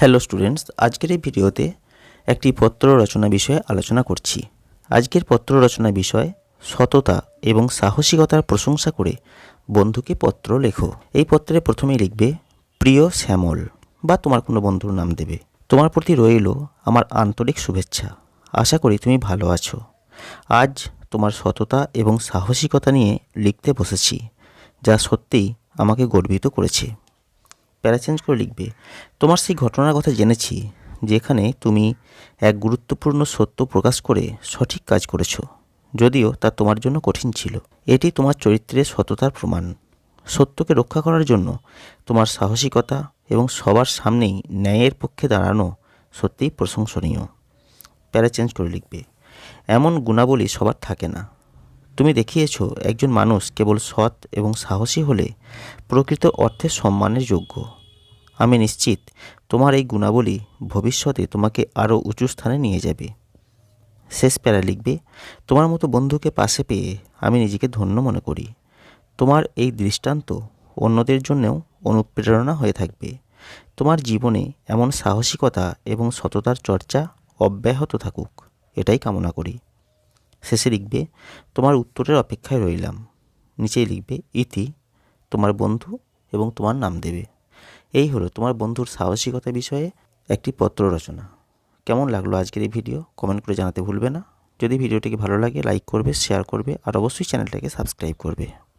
Hello students আজকের এই ভিডিওতে একটি পত্র রচনা বিষয়ে আলোচনা করছি। আজকের পত্র রচনা বিষয় সততা এবং সাহসিকতার প্রশংসা করে বন্ধুকে পত্র লেখো। এই পত্রে প্রথমেই লিখবে, প্রিয় শ্যামল বা তোমার কোনো বন্ধুর নাম দেবে। তোমার প্রতি রইল আমার আন্তরিক শুভেচ্ছা। আশা করি তুমি ভালো আছো। আজ তোমার সততা এবং সাহসিকতা নিয়ে লিখতে বসেছি, যা সত্যিই আমাকে গর্বিত করেছে। প্যারা চেঞ্জ করে লিখবে। তোমার সেই ঘটনার কথা জেনেছি, যেখানে তুমি এক গুরুত্বপূর্ণ সত্য প্রকাশ করে সঠিক কাজ করেছ, যদিও তা তোমার জন্য কঠিন ছিল। এটি তোমার চরিত্রের সততার প্রমাণ। সত্যকে রক্ষা করার জন্য তোমার সাহসিকতা এবং সবার সামনেই ন্যায়ের পক্ষে দাঁড়ানো সত্যিই প্রশংসনীয়। প্যারা চেঞ্জ করে লিখবে, এমন গুণাবলী সবার থাকে না। তুমি দেখিয়েছো একজন মানুষ কেবল সৎ এবং সাহসী হলে প্রকৃত অর্থে সম্মানের যোগ্য। আমি নিশ্চিত তোমার এই গুণাবলী ভবিষ্যতে তোমাকে আরও উঁচু স্থানে নিয়ে যাবে। শেষ প্যারা লিখবে, তোমার মতো বন্ধুকে পাশে পেয়ে আমি নিজেকে ধন্য মনে করি। তোমার এই দৃষ্টান্ত অন্যদের জন্যও অনুপ্রেরণা হয়ে থাকবে। তোমার জীবনে এমন সাহসিকতা এবং সততার চর্চা অব্যাহত থাকুক। এটাই কামনা করি। শেষে লিখবে, তোমার উত্তরের অপেক্ষায় রইলাম। নিচেই লিখবে, ইতি, তোমার বন্ধু এবং তোমার নাম দেবে। এই হলো তোমার বন্ধুর সাহসিকতা বিষয়ে একটি পত্র রচনা। কেমন লাগল আজকের এই ভিডিও? কমেন্ট করে জানাতে ভুলবে না। যদি ভিডিওটিকে ভালো লাগে, লাইক করবে, শেয়ার করবে, আর অবশ্যই চ্যানেলটাকে সাবস্ক্রাইব করবে।